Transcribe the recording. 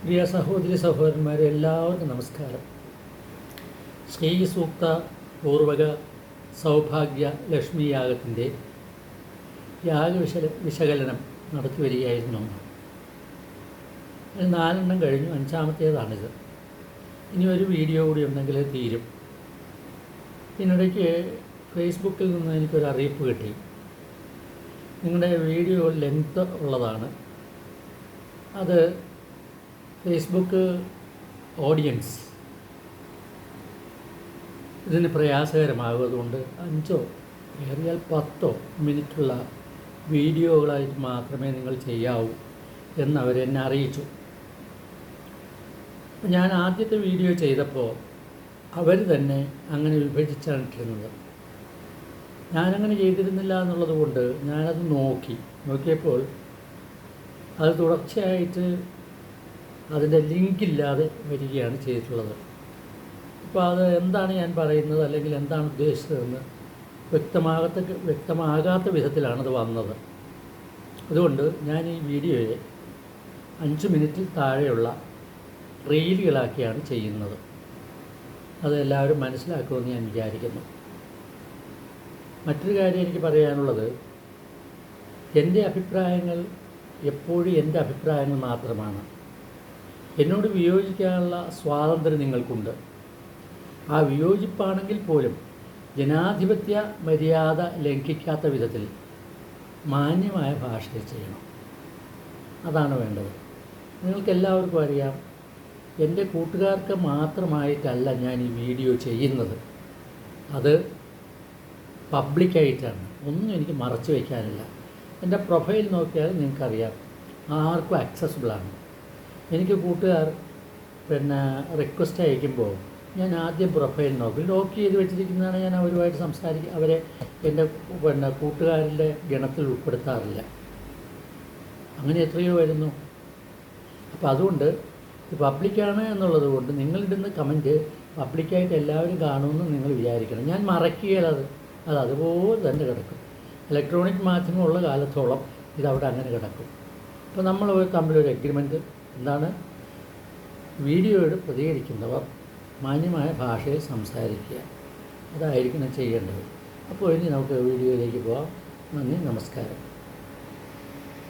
പ്രിയ സഹോദരി സഹോദരന്മാരെ എല്ലാവർക്കും നമസ്കാരം. ശ്രീ സൂക്ത പൂർവക സൗഭാഗ്യ ലക്ഷ്മി യാഗത്തിന്റെ യാഗ വിശ വിശകലനം നടത്തി വരികയായിരുന്നു. അന്ന്. അത് നാലെണ്ണം കഴിഞ്ഞു അഞ്ചാമത്തേതാണിത്. ഇനി ഒരു വീഡിയോ കൂടി ഉണ്ടെങ്കിൽ തീരും. ഇതിനിടയ്ക്ക് ഫേസ്ബുക്കിൽ നിന്ന് എനിക്കൊരു അറിയിപ്പ് കിട്ടി. നിങ്ങളുടെ വീഡിയോ ലെങ്ത് ഉള്ളതാണ്. അത് ഫേസ്ബുക്ക് ഓഡിയൻസ് ഇതിന് പ്രയാസകരമാകുന്നതുകൊണ്ട് അഞ്ചോ ഏറിയാൽ പത്തോ മിനിറ്റുള്ള വീഡിയോകളായിട്ട് മാത്രമേ നിങ്ങൾ ചെയ്യാവൂ എന്നവരെന്നെ അറിയിച്ചു. ഞാൻ ആദ്യത്തെ വീഡിയോ ചെയ്തപ്പോൾ അവർ തന്നെ അങ്ങനെ വിഭജിച്ചാണ് ഇട്ടിരുന്നത്. ഞാനങ്ങനെ ചെയ്തിരുന്നില്ല എന്നുള്ളത് കൊണ്ട് ഞാനത് നോക്കി. നോക്കിയപ്പോൾ അത് തുടർച്ചയായിട്ട് അതിന്റെ ലിങ്കില്ലാതെ വരികയാണ് ചെയ്തിട്ടുള്ളത്. അപ്പോൾ അത് എന്താണ് ഞാൻ പറയുന്നത് അല്ലെങ്കിൽ എന്താണ് ഉദ്ദേശിച്ചതെന്ന് വ്യക്തമാകത്ത വ്യക്തമാകാത്ത വിധത്തിലാണത് വന്നത്. അതുകൊണ്ട് ഞാൻ ഈ വീഡിയോയെ അഞ്ച് മിനിറ്റിൽ താഴെയുള്ള റീലുകളാക്കിയാണ് ചെയ്യുന്നത്. അതെല്ലാവരും മനസ്സിലാക്കുമെന്ന് ഞാൻ വിചാരിക്കുന്നു. മറ്റൊരു കാര്യം എനിക്ക് പറയാനുള്ളത് എന്റെ അഭിപ്രായങ്ങൾ എപ്പോഴും എന്റെ അഭിപ്രായങ്ങൾ മാത്രമാണ്. എന്നോട് വിയോജിക്കാനുള്ള സ്വാതന്ത്ര്യം നിങ്ങൾക്കുണ്ട്. ആ വിയോജിപ്പാണെങ്കിൽ പോലും ജനാധിപത്യ മര്യാദ ലംഘിക്കാത്ത വിധത്തിൽ മാന്യമായ ഭാഷയിൽ ചെയ്യണം. അതാണ് വേണ്ടത്. നിങ്ങൾക്കെല്ലാവർക്കും അറിയാം എന്റെ കൂട്ടുകാർക്ക് മാത്രമായിട്ടല്ല ഞാൻ ഈ വീഡിയോ ചെയ്യുന്നത്. അത് പബ്ലിക്കായിട്ടാണ്. ഒന്നും എനിക്ക് മറച്ചു വയ്ക്കാനില്ല. എന്റെ പ്രൊഫൈൽ നോക്കിയാൽ നിങ്ങൾക്കറിയാം ആർക്കും accessible-ആണ് എനിക്ക് കൂട്ടുകാർ പിന്നെ റിക്വസ്റ്റ് അയക്കുമ്പോൾ ഞാൻ ആദ്യം പ്രൊഫൈൽ നോക്കി. ലോക്ക് ചെയ്ത് വെച്ചിരിക്കുന്നതാണ് ഞാൻ അവരുമായിട്ട് സംസാരിക്കുക അവരെ എന്റെ പിന്നെ കൂട്ടുകാരിന്റെ ഗണത്തിൽ ഉൾപ്പെടുത്താറില്ല. അങ്ങനെ എത്രയോ വരുന്നു അപ്പോൾ അതുകൊണ്ട് ഇത് പബ്ലിക്കാണ് എന്നുള്ളത് കൊണ്ട് നിങ്ങളിടുന്ന കമന്റ് പബ്ലിക്കായിട്ട് എല്ലാവരും കാണുമെന്ന് നിങ്ങൾ വിചാരിക്കണം. ഞാൻ മറക്കുകയില്ല അത്. അത് അതുപോലെ തന്നെ കിടക്കും. ഇലക്ട്രോണിക് മാധ്യമമുള്ള കാലത്തോളം ഇതവിടെ അങ്ങനെ കിടക്കും. അപ്പോൾ നമ്മൾ തമ്മിലൊരു എഗ്രിമെന്റ് എന്താണ് വീഡിയോയോട് പ്രതികരിക്കുന്നവർ മാന്യമായ ഭാഷയിൽ സംസാരിക്കുക. അതായിരിക്കണം ചെയ്യേണ്ടത്. അപ്പോൾ ഇനി നമുക്ക് വീഡിയോയിലേക്ക് പോകാം നന്ദി നമസ്കാരം.